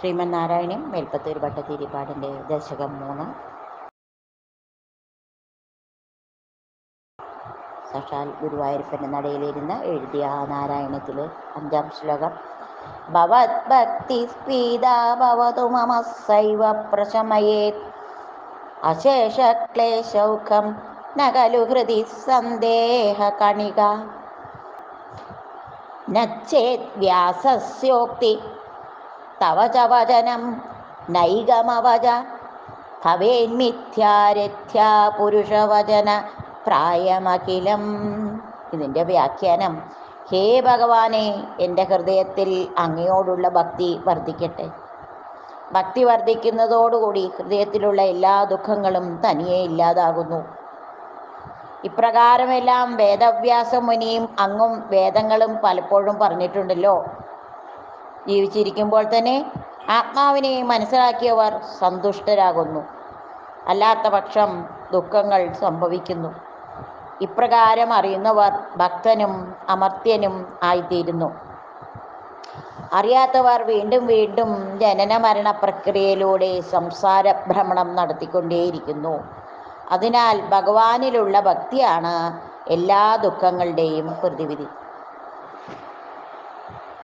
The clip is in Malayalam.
ശ്രീമന്നാരായണീയം മേൽപ്പത്തൂർ ഭട്ടതിരിപ്പാടിന്റെ ദശകം മൂന്ന്. സാക്ഷാൽ ഗുരുവായൂരപ്പന്റെ നടയിലിരുന്ന് എഴുതിയ ആ നാരായണത്തിലെ അഞ്ചാം ശ്ലോകം. ഭവത്ഭക്തി ഭക്തി ഭവതു മമ സൈവ പ്രശമയേ. അശേഷക്ലേശൗഖം ക്ലേശൗഖം നകലു ഹൃദി സന്ദേഹ കണിക. നച്ചേത് വ്യാസസ്യോക്തി തവ ച വചനം പുരുഷവചന പ്രായമഖിലം. ഇതിന്റെ വ്യാഖ്യാനം ഹേ ഭഗവാനെ എന്റെ ഹൃദയത്തിൽ അങ്ങയോടുള്ള ഭക്തി വർദ്ധിക്കട്ടെ. ഭക്തി വർദ്ധിക്കുന്നതോടുകൂടി ഹൃദയത്തിലുള്ള എല്ലാ ദുഃഖങ്ങളും തനിയെ ഇല്ലാതാകുന്നു. ഇപ്രകാരമെല്ലാം വേദവ്യാസ മുനിയും അങ്ങും വേദങ്ങളും പലപ്പോഴും പറഞ്ഞിട്ടുണ്ടല്ലോ. ജീവിച്ചിരിക്കുമ്പോൾ തന്നെ ആത്മാവിനെ മനസ്സിലാക്കിയവർ സന്തുഷ്ടരാകുന്നു. അല്ലാത്ത പക്ഷം ദുഃഖങ്ങൾ സംഭവിക്കുന്നു. ഇപ്രകാരം അറിയുന്നവർ ഭക്തനും അമർത്യനും ആയിത്തീരുന്നു. അറിയാത്തവർ വീണ്ടും വീണ്ടും ജനന മരണ പ്രക്രിയയിലൂടെ സംസാര ഭ്രമണം നടത്തിക്കൊണ്ടേയിരിക്കുന്നു. അതിനാൽ ഭഗവാനിലുള്ള ഭക്തിയാണ് എല്ലാ ദുഃഖങ്ങളുടെയും പ്രതിവിധി.